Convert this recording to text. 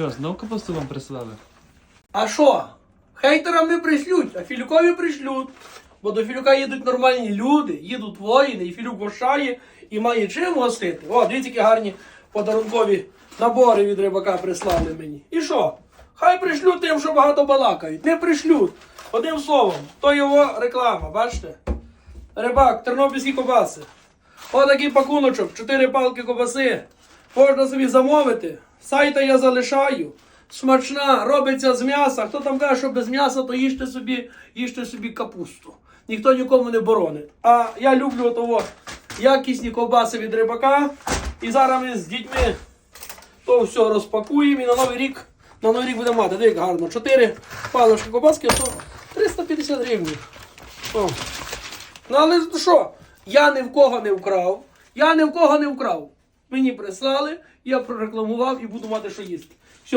Що, знов капусту вам прислали? А що? Хейтерам не пришлють, а Філюкові пришлють. Бо до Філюка їдуть нормальні люди, їдуть воїни, і Філюк гощає і має чим гостити. О, дивіться, які гарні подарункові набори від рибака прислали мені. І що? Хай пришлють тим, що багато балакають. Не пришлють. Одним словом, то його реклама, бачите? Рибак, тернопільські кобаси. Отакий пакуночок, 4 палки кобаси. Можна собі замовити. Сайта я залишаю. Смачна, робиться з м'яса. Хто там каже, що без м'яса, то їжте собі, їжте собі капусту. Ніхто нікому не боронить. А я люблю того якісні ковбаси від рибака. І зараз ми з дітьми то все розпакуємо і на новий рік. На новий рік буде мати. Дивіться гарно. 4 палочки ковбаски, то 350 гривень. О. Ну але що? Я ні в кого не вкрав. Я ні в кого не вкрав. Мені прислали, я прорекламував і буду мати, що їсти. Все.